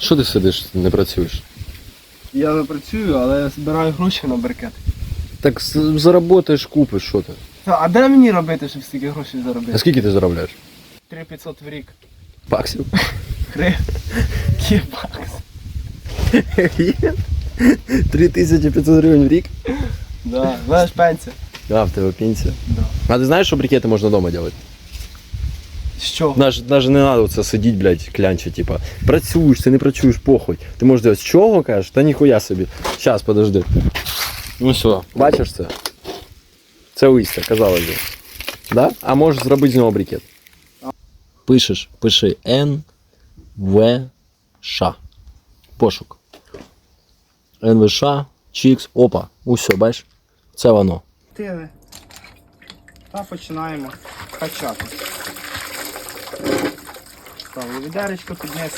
Що ти сидиш, не працюєш? Я не працюю, але я збираю гроші на брикет. Так з- заработаєш, купиш, що ти? Та, А де мені робити, щоб стільки грошей А заробити? скільки ти заробляєш? 3500 в рік. Баксів. Гри. Кібакс. 3500 гривень в рік? Да. Знаєш пенсія. А, в тебе пенсія. Да. А ти знаєш, що брикети можна вдома робити? Що? Навіть, навіть не треба це сидіти, блядь, клянче, типа, працюєш, ти не працюєш, похуй. Ти можеш делать, з чого кажеш? Та ніхуя собі. Щас, подожди. Ну все, бачиш це? Це листя, казалось би. Да? А можеш зробити з нього брикет. Пишеш, пиши Н В Ш. Пошук. НВШ, Чікс, опа. Усе, бачиш? Це воно. Тили. Та починаємо качати. Ставлю відеречко підніс.